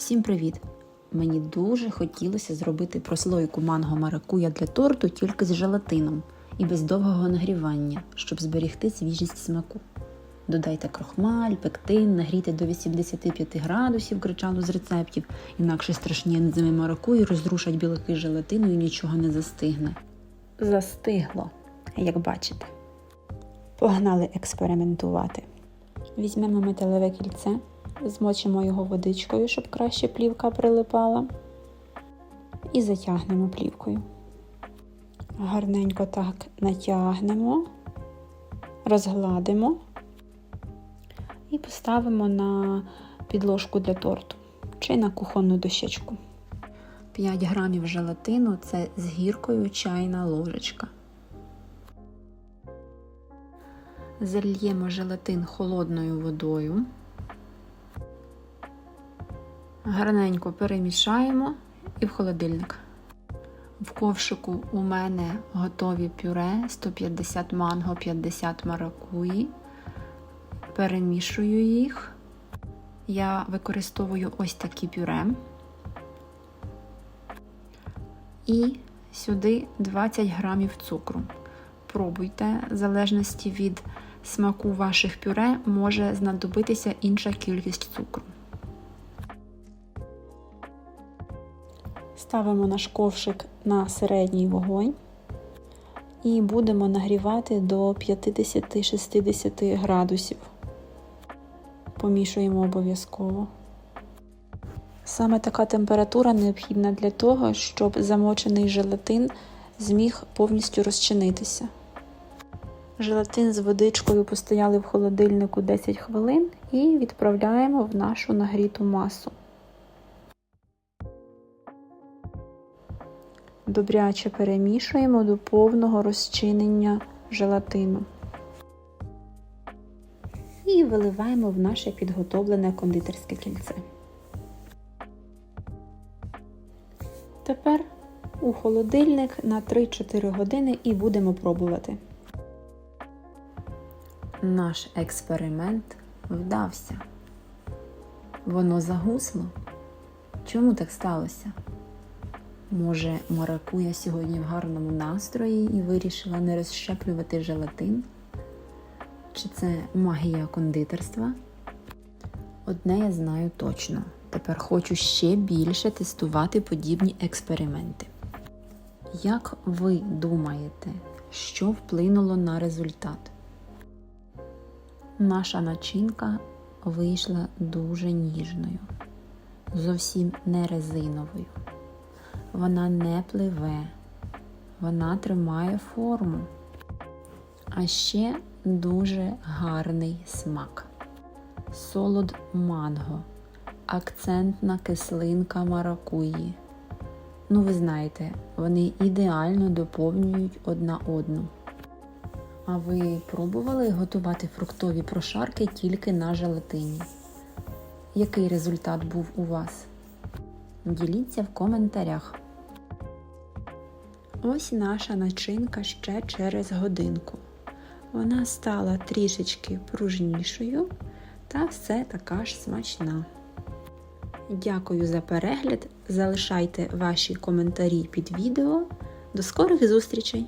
Всім привіт! Мені дуже хотілося зробити прослойку манго маракуя для торту тільки з желатином і без довгого нагрівання, щоб зберігти свіжість смаку. Додайте крохмаль, пектин, нагрійте до 85 градусів гречану з рецептів, інакше страшні ензими маракуї розрушать білки желатину і нічого не застигне. Застигло, як бачите. Погнали експериментувати. Візьмемо металеве кільце, змочимо його водичкою, щоб краще плівка прилипала, і затягнемо плівкою. Гарненько так натягнемо, розгладимо і поставимо на підложку для торту чи на кухонну дощечку. 5 грамів желатину це з гіркою чайна ложечка. Зальємо желатин холодною водою. Гарненько перемішаємо і в холодильник. В ковшику у мене готові пюре 150 манго, 50 маракуї. Перемішую їх. Я використовую ось такі пюре. І сюди 20 грамів цукру. Пробуйте, в залежності від смаку ваших пюре може знадобитися інша кількість цукру. Ставимо наш ковшик на середній вогонь і будемо нагрівати до 50-60 градусів. Помішуємо обов'язково. Саме така температура необхідна для того, щоб замочений желатин зміг повністю розчинитися. Желатин з водичкою постояли в холодильнику 10 хвилин і відправляємо в нашу нагріту масу. Добряче перемішуємо до повного розчинення желатину. І виливаємо в наше підготовлене кондитерське кільце. Тепер у холодильник на 3-4 години і будемо пробувати. Наш експеримент вдався. Воно загусло. Чому так сталося? Може, маракуя сьогодні в гарному настрої і вирішила не розщеплювати желатин? Чи це магія кондитерства? Одне я знаю точно. Тепер хочу ще більше тестувати подібні експерименти. Як ви думаєте, що вплинуло на результат? Наша начинка вийшла дуже ніжною, зовсім не резиновою. Вона не пливе, вона тримає форму, а ще дуже гарний смак. Солод манго, акцентна кислинка маракуї. Ну, ви знаєте, вони ідеально доповнюють одна одну. А ви пробували готувати фруктові прошарки тільки на желатині? Який результат був у вас? Діліться в коментарях. Ось наша начинка ще через годинку. Вона стала трішечки пружнішою та все така ж смачна. Дякую за перегляд. Залишайте ваші коментарі під відео. До скорих зустрічей!